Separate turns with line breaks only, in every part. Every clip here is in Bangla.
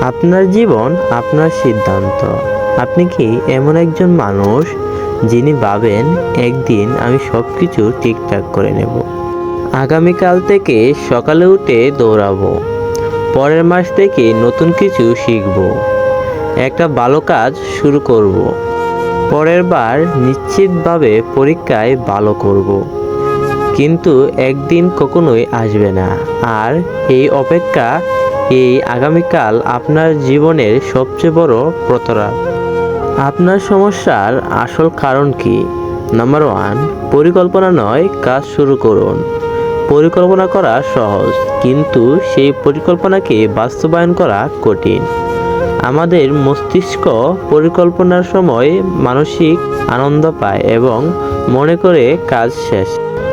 আপনার জীবন, আপনার সিদ্ধান্ত। আপনি কি এমন একজন মানুষ যিনি ভাবেন, একদিন আমি সব কিছু ঠিকঠাক করে নেব আগামীকাল থেকে সকালে উঠে দৌড়াবো। পরের মাস থেকে নতুন কিছু শিখব। একটা ভালো কাজ শুরু করব। পরের বার নিশ্চিতভাবে পরীক্ষায় ভালো করব। কিন্তু একদিন কখনোই আসবে না। আর এই অপেক্ষা এই আগামীকাল আপনার জীবনের সবচেয়ে বড় প্রতরা আপনার সমস্যার আসল কারণ কি? নাম্বার ওয়ান পরিকল্পনা নয়, কাজ শুরু করুন। পরিকল্পনা করা সহজ, কিন্তু সেই পরিকল্পনাকে বাস্তবায়ন করা কঠিন। আমাদের মস্তিষ্ক পরিকল্পনার সময় মানসিক আনন্দ পায় এবং মনে করে কাজ শেষ।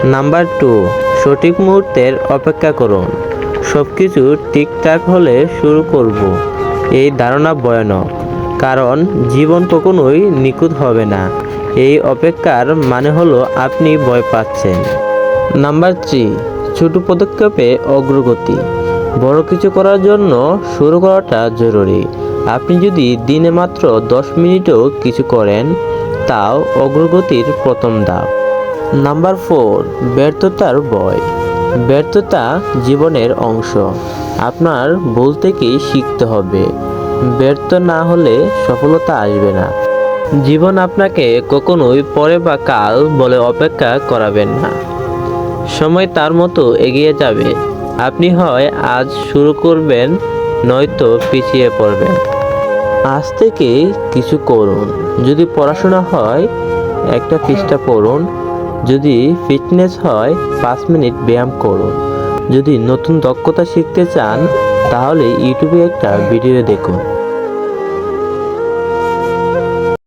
নাম্বার টু সঠিক মুহূর্তের অপেক্ষা করুন। সব কিছু ঠিকঠাক হলে শুরু করব। এই ধারণা ভয়ানক, কারণ জীবন কখনোই নিখুঁত হবে না। এই অপেক্ষার মানে হলো আপনি ভয় পাচ্ছেন। নাম্বার থ্রি, ছোট পদক্ষেপে অগ্রগতি। বড় কিছু করার জন্য শুরু করাটা জরুরি। আপনি যদি দিনে মাত্র দশ মিনিটও কিছু করেন, তাও অগ্রগতির প্রথম ধাপ। নাম্বার ফোর, ব্যর্থতার ভয়। ব্যর্থতা জীবনের অংশ। আপনার ভুল থেকেই শিখতে হবে। ব্যর্থ না হলে সফলতা আসবে না। জীবন আপনাকে কখনোই পরে বা কাল বলে অপেক্ষা করাবেন না। সময় তার মতো এগিয়ে যাবে। আপনি হয় আজ শুরু করবেন, নয়তো পিছিয়ে পড়বেন। আজ থেকে কিছু করুন। যদি পড়াশোনা হয়, একটা পৃষ্ঠা পড়ুন। যদি ফিটনেস হয়, পাঁচ মিনিট ব্যায়াম করো। যদি নতুন দক্ষতা শিখতে চান, তাহলে ইউটিউবে একটা ভিডিও দেখুন।